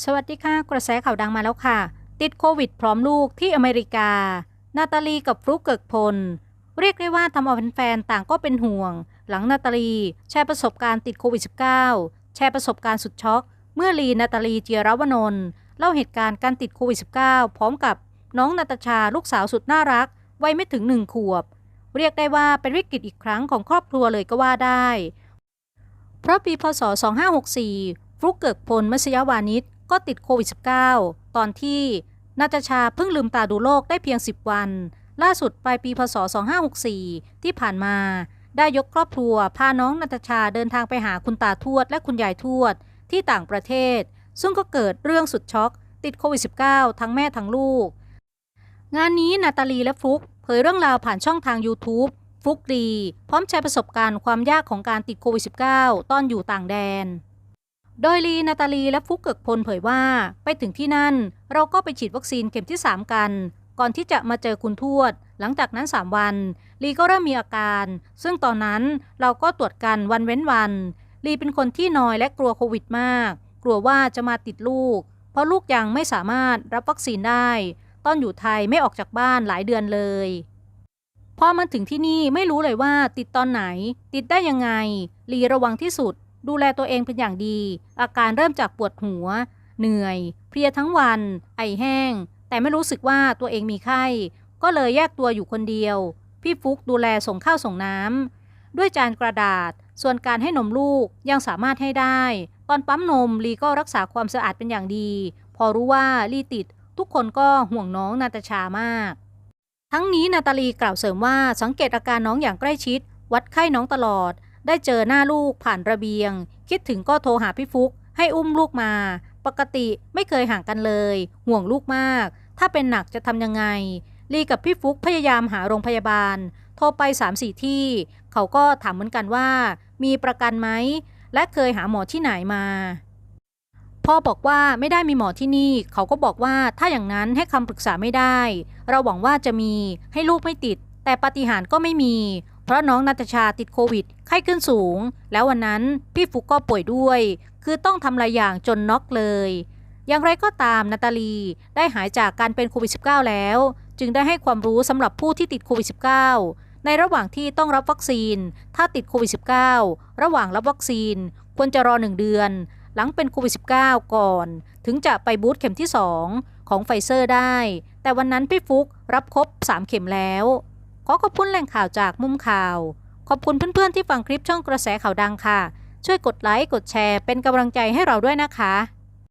สวัสดีค่ะ กระแสข่าวดังมาแล้วค่ะ ติดโควิดพร้อมลูกที่อเมริกา นาตาลีกับฟลุกเกิกพล เรียกได้ว่าทำเอาแฟนๆต่างก็เป็นห่วง หลังนาตาลีแชร์ประสบการณ์ติดโควิด -19 แชร์ประสบการณ์สุดช็อก เมื่อลีนาตาลีเจียรวนนท์เล่าเหตุการณ์การติดโควิด -19 พร้อมกับน้องนาตาชาลูกสาวสุดน่ารักวัยไม่ถึงหนึ่งขวบ เรียกได้ว่าเป็นวิกฤตอีกครั้งของครอบครัวเลยก็ว่าได้ เพราะปีพศ 2564ฟลุกเกิกพลมัสยวานิช ก็ติดโควิด -19 ตอนที่นาตาชาเพิ่งลืมตาดูโลกได้เพียง 10 วัน ล่าสุดปลายปีพศ 2564 ที่ผ่านมา ได้ยกครอบครัว พาน้องนาตาชาเดินทางไปหาคุณตาทวดและคุณยายทวดที่ต่างประเทศ ซึ่งก็เกิดเรื่องสุดช็อก ติดโควิด -19 ทั้งแม่ทั้งลูก งานนี้นาตาลีและฟลุกเผยเรื่องราวผ่านช่องทาง YouTube ฟลุกดี พร้อมแชร์ประสบการณ์ความยากของการติดโควิด -19 ตอนอยู่ต่างแดน โดยลีนาตาลีและฟุกเกิกพลเผยว่า ไปถึงที่นั่น เราก็ไปฉีดวัคซีนเข็มที่ 3 กัน ก่อนที่จะมาเจอคุณทวด หลังจากนั้น 3 วัน ลีก็เริ่มมีอาการ ซึ่งตอนนั้นเราก็ตรวจกันวันเว้นวัน ลีเป็นคนที่นอยและกลัวโควิดมาก กลัวว่าจะมาติดลูก เพราะลูกยังไม่สามารถรับวัคซีนได้ ตอนอยู่ไทยไม่ออกจากบ้านหลายเดือนเลยพอมาถึงที่นี่ไม่รู้เลยว่าติดตอนไหน ติดได้ยังไง ลีระวังที่สุด ดูแลตัวเองเป็นอย่างดี อาการเริ่มจากปวดหัว เหนื่อย เพลียทั้งวัน ไอแห้ง แต่ไม่รู้สึกว่าตัวเองมีไข้ ก็เลยแยกตัวอยู่คนเดียว พี่ฟุกดูแลส่งข้าวส่งน้ำด้วยจานกระดาษ ส่วนการให้นมลูกยังสามารถให้ได้ ตอนปั๊มนมลีก็รักษาความสะอาดเป็นอย่างดี พอรู้ว่าลีติด ทุกคนก็ห่วงน้องนาตาชามาก ทั้งนี้นาตาลีกล่าวเสริมว่าสังเกตอาการน้องอย่างใกล้ชิด วัดไข้น้องตลอด ได้เจอหน้าลูกผ่านระเบียง คิดถึงก็โทรหาพี่ฟุก ให้อุ้มลูกมา ปกติไม่เคยห่างกันเลย ห่วงลูกมาก ถ้าเป็นหนักจะทำยังไง ลีกับพี่ฟุกพยายามหาโรงพยาบาล โทรไป3-4ที่ เขาก็ถามเหมือนกันว่า มีประกันไหม และเคยหาหมอที่ไหนมาพ่อบอกว่าไม่ได้มีหมอที่นี่ เขาก็บอกว่าถ้าอย่างนั้นให้คำปรึกษาไม่ได้ เราหวังว่าจะมีให้ลูกไม่ติด แต่ปฏิหารก็ไม่มี ราะน้องนาตาชาติดโควิด ไข้ขึ้นสูง แล้ววันนั้นพี่ฟุกก็ป่วยด้วย คือต้องทำหลายอย่างจนน็อกเลย อย่างไรก็ตามนาตาลีได้หายจากการเป็นโควิด -19 แล้ว จึงได้ให้ความรู้สำหรับผู้ที่ติดโควิด -19 ในระหว่างที่ต้องรับวัคซีน ถ้าติดโควิด -19 ระหว่างรับวัคซีน ควรจะรอ1เดือน หลังเป็นโควิด -19 ก่อน ถึงจะไปบูสต์เข็มที่ 2 ของไฟเซอร์ได้ แต่วันนั้นพี่ฟุกรับครบ3เข็มแล้ว ขอขอบคุณแหล่งข่าวจากมุมข่าว ขอบคุณเพื่อนๆที่ฟังคลิปช่องกระแสข่าวดังค่ะ ช่วยกดไลค์กดแชร์เป็นกำลังใจให้เราด้วยนะคะ